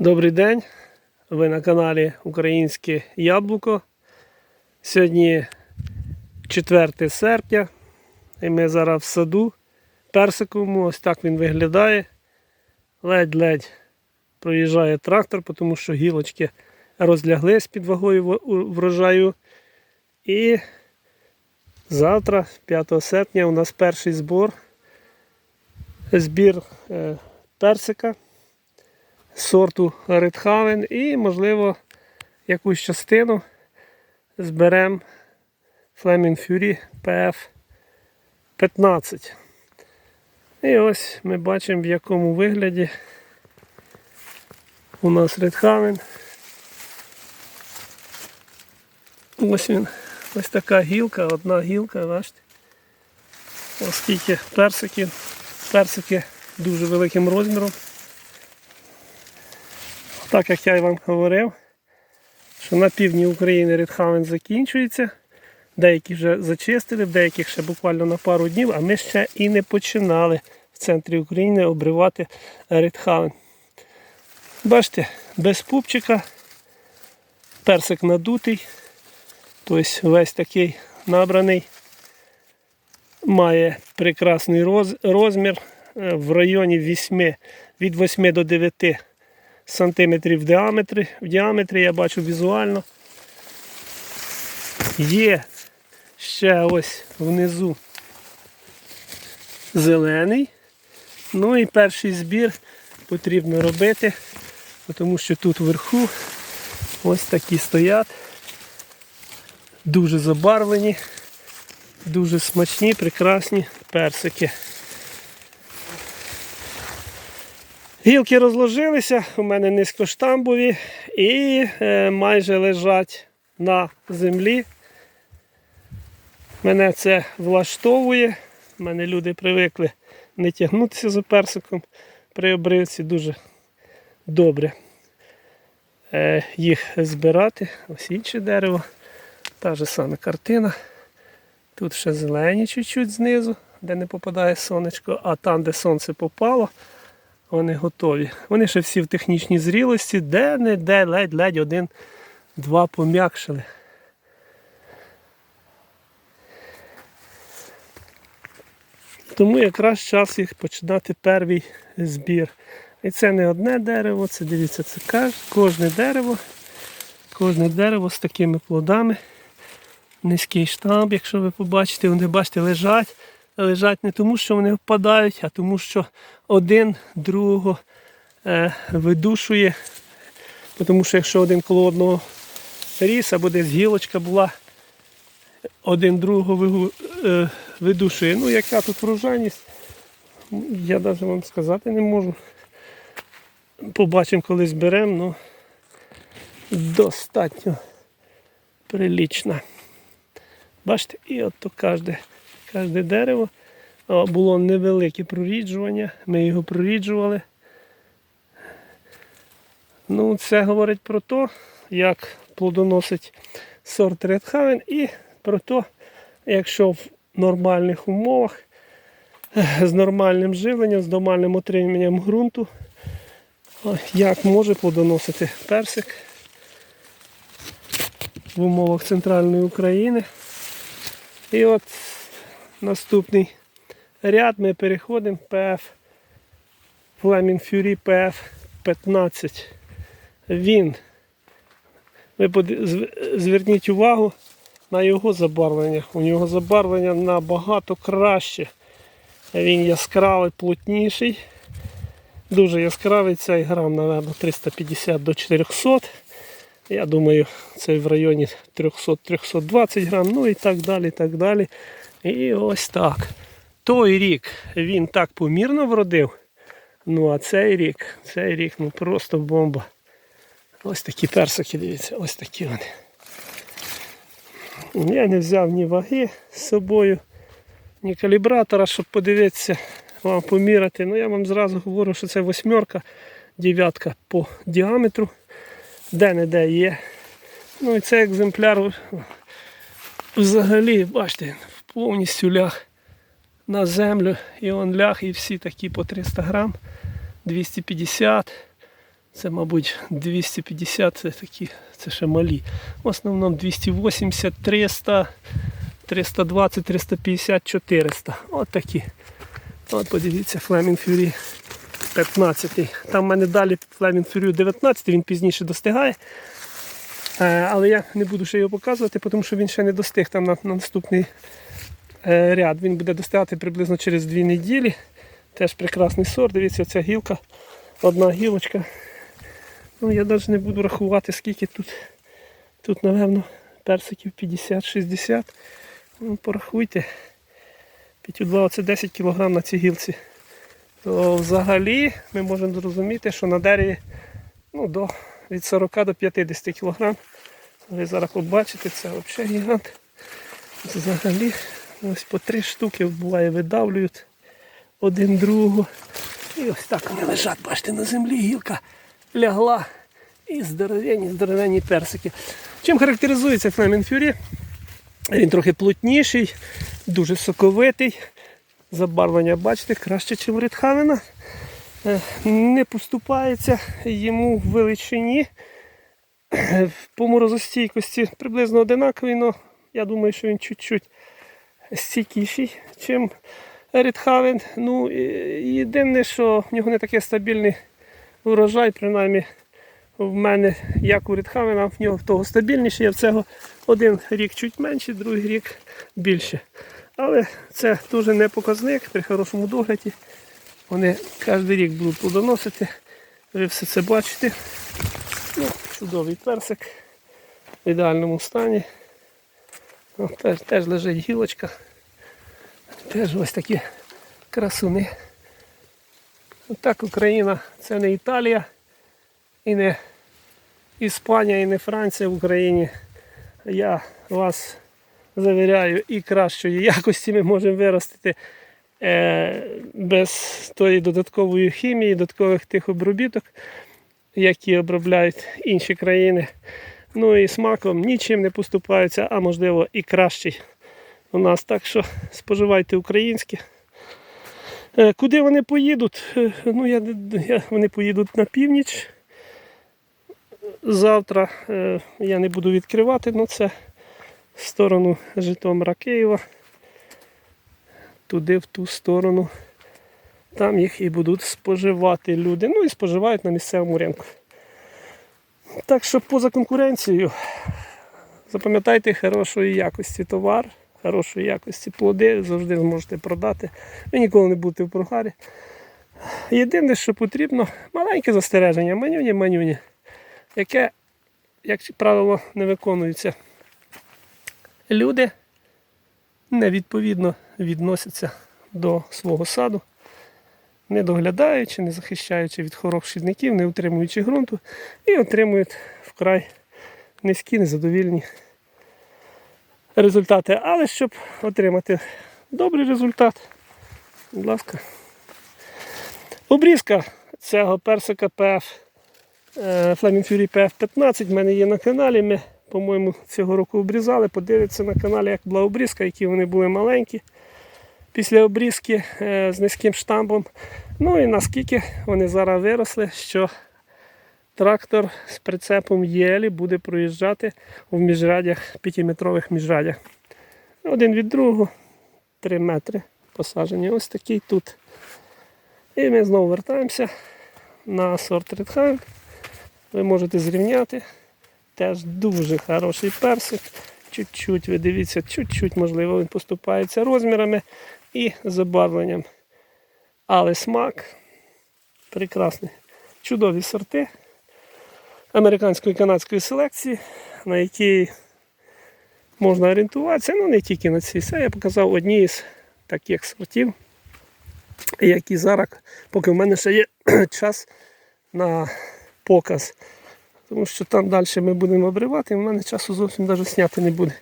Добрий день. Ви на каналі Українське Яблуко. Сьогодні 4 серпня. І ми зараз в саду персиковому. Ось так він виглядає. Ледь-ледь проїжджає трактор, тому що гілочки розляглись під вагою врожаю. І завтра, 5 серпня, у нас перший збор. Збір е, персика сорту Редхавен і, можливо, якусь частину зберемо Flaming Fury PF15. І ось ми бачимо, в якому вигляді у нас Редхавен. Ось він, ось така гілка, одна гілка, бачите. Оскільки персики, персики дуже великим розміром. Так як я й вам говорив, що на півдні України редхавен закінчується. Деякі вже зачистили, деяких ще буквально на пару днів, а ми ще і не починали в центрі України обривати редхавен. Бачите, без пупчика, персик надутий, тобто весь такий набраний, має прекрасний розмір е, в районі 8, від 8 до 9 сантиметрів в діаметрі. В діаметрі я бачу візуально. Є ще ось внизу зелений. Ну і перший збір потрібно робити, тому що тут вверху ось такі стоять. Дуже забарвлені, дуже смачні, прекрасні персики. Гілки розложилися, у мене низькоштамбові і е, майже лежать на землі. Мене це влаштовує. У мене люди привикли не тягнутися за персиком при обривці. Дуже добре е, їх збирати. Ось інше дерево. Та ж сама картина. Тут ще зелені чуть-чуть знизу, де не попадає сонечко, а там, де сонце попало, вони готові. Вони ще всі в технічній зрілості, де-не-де, ледь-ледь один-два пом'якшили. Тому якраз час їх починати перший збір. І це не одне дерево, це дивіться, це кожне дерево, кожне дерево з такими плодами. Низький штамп, якщо ви побачите, вони бачите, лежать. Лежать не тому, що вони впадають, а тому, що один другого е, видушує. Тому що якщо один коло одного ріс, або десь гілочка була, один другого е, видушує. Ну, яка тут врожайність, я навіть вам сказати не можу. Побачимо, коли зберемо, ну достатньо прилічна. Бачите, і от то кожне, кожне дерево було невелике проріджування, ми його проріджували. Ну, це говорить про те, як плодоносить сорт Редхавен і про те, якщо в нормальних умовах з нормальним живленням, з нормальним отриманням ґрунту, як може плодоносити персик в умовах центральної України. І от наступний ряд ми переходимо PF Flaming Fury PF 15. Він, ви зверніть увагу на його забарвлення. У нього забарвлення набагато краще. Він яскравий, плотніший. Дуже яскравий цей грам, напевно, 350 до 400. Я думаю, це в районі 300-320 грам, ну і так далі. так далі. І ось так. Той рік він так помірно вродив. Ну а цей рік, цей рік ну просто бомба. Ось такі персики, дивіться, ось такі вони. Я не взяв ні ваги з собою, ні калібратора, щоб подивитися, вам поміряти. Ну я вам зразу говорю, що це восьмерка, дев'ятка по діаметру де-не-де є. Ну і цей екземпляр взагалі, бачите, повністю ляг на землю. І он ляг, і всі такі по 300 грам, 250. Це, мабуть, 250, це такі, це ще малі. В основному 280, 300, 320, 350, 400. От такі. От подивіться, Flaming Fury 15. Там в мене далі Flaming Fury 19, він пізніше достигає. Е, Але я не буду ще його показувати, тому що він ще не достиг там на, на наступний ряд. Він буде достигати приблизно через 2 неділі. Теж прекрасний сорт. Дивіться, ця гілка, одна гілочка. Ну, я навіть не буду рахувати, скільки тут. Тут, напевно, персиків 50-60. Ну, порахуйте. 5,2 це 10 кг на цій гілці. То взагалі ми можемо зрозуміти, що на дереві ну, до, від 40 до 50 кг. Ви зараз побачите, це взагалі гігант. Взагалі ось по три штуки буває видавлюють один другого. І ось так вони лежать, бачите, на землі гілка лягла. І здоровенні, здоровенні персики. Чим характеризується Flaming Fury? Він трохи плотніший, дуже соковитий. Забарвлення, бачите, краще, ніж у Е, Не поступається йому в величині. Е, По морозостійкості приблизно одинаковий, але я думаю, що він чуть-чуть стійкіший, ніж Редхавен. Ну, єдине, що в нього не такий стабільний урожай, принаймні в мене, як у Редхавена, в нього того стабільніший, а в цього один рік чуть менший, другий рік більше. Але це дуже не показник при хорошому догляді. Вони кожен рік будуть плодоносити. Ви все це бачите. Ну, чудовий персик в ідеальному стані. Теж, теж лежить гілочка. Теж ось такі красуни. Так Україна це не Італія і не Іспанія, і не Франція в Україні. Я вас завіряю, і кращої якості ми можемо виростити е, без тої додаткової хімії, додаткових тих обробіток, які обробляють інші країни. Ну і смаком нічим не поступаються, а можливо і кращий у нас. Так що споживайте українське. Е, Куди вони поїдуть? Е, Ну, я, я, вони поїдуть на північ. Завтра е, я не буду відкривати, але це в сторону Житомира Києва. Туди в ту сторону. Там їх і будуть споживати люди. Ну і споживають на місцевому ринку. Так що поза конкуренцією запам'ятайте хорошої якості товар, хорошої якості плоди, завжди зможете продати. Ви ніколи не будете в прогарі. Єдине, що потрібно, маленьке застереження, манюні, манюні, яке, як правило, не виконується. Люди невідповідно відносяться до свого саду, не доглядаючи, не захищаючи від хвороб шкідників, не утримуючи ґрунту і отримують вкрай низькі, незадовільні результати. Але щоб отримати добрий результат, будь ласка. Обрізка цього персика ПФ е, Flaming Fury PF15 в мене є на каналі. Ми, по-моєму, цього року обрізали. Подивіться на каналі, як була обрізка, які вони були маленькі. Після обрізки е, з низьким штамбом. Ну і наскільки вони зараз виросли, що трактор з прицепом єлі буде проїжджати в міжрядях, 5-метрових міжрядях. Один від другого 3 метри посаджені. Ось такий тут. І ми знову вертаємося на сорт Hand. Ви можете зрівняти. Теж дуже хороший персик. Чуть-чуть, ви дивіться, чуть-чуть, можливо, він поступається розмірами і забарвленням. Але смак прекрасний. Чудові сорти американської і канадської селекції, на які можна орієнтуватися. Ну не тільки на цій. Це я показав одні із таких сортів, які зараз, поки в мене ще є час на показ. Тому що там далі ми будемо обривати, і в мене часу зовсім навіть зняти не буде.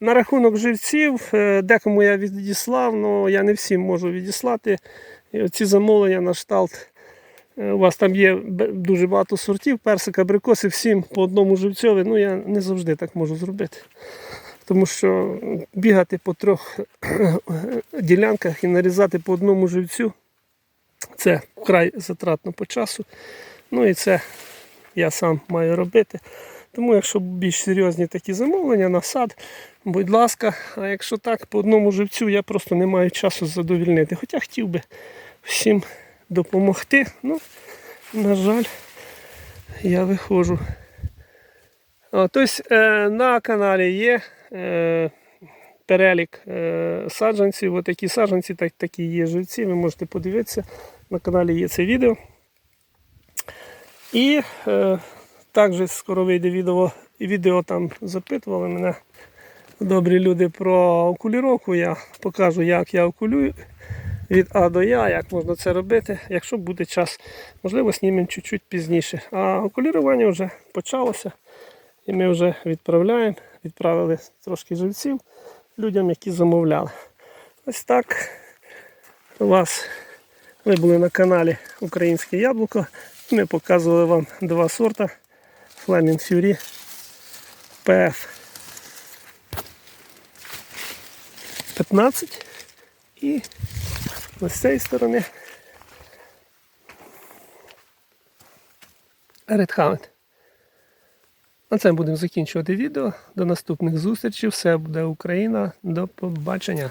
Е, На рахунок живців, е, декому я відіслав, але я не всім можу відіслати. І оці замовлення на шталт. е, У вас там є дуже багато сортів, персик, абрикоси, всім по одному живцьові. Ну я не завжди так можу зробити. Тому що бігати по трьох ділянках і нарізати по одному живцю Це вкрай затратно по часу. Ну і це я сам маю робити. Тому, якщо більш серйозні такі замовлення на сад, будь ласка, а якщо так, по одному живцю я просто не маю часу задовільнити. Хоча хотів би всім допомогти. Ну, на жаль, я виходжу. Тобто е, на каналі є е, перелік е, саджанців. Ось такі саджанці, так, такі є живці. Ви можете подивитися. На каналі є це відео. І також скоро вийде відео, відео там запитували мене добрі люди про окуліровку. Я покажу, як я окулюю від А до Я, як можна це робити. Якщо буде час, можливо, знімемо чуть-чуть пізніше. А окулірування вже почалося. І ми вже відправляємо. Відправили трошки живців людям, які замовляли. Ось так у вас ви були на каналі Українське Яблуко. Ми показували вам два сорта Flaming Fury PF 15 і з цієї сторони Hound. На цьому будемо закінчувати відео. До наступних зустрічей. Все буде Україна. До побачення.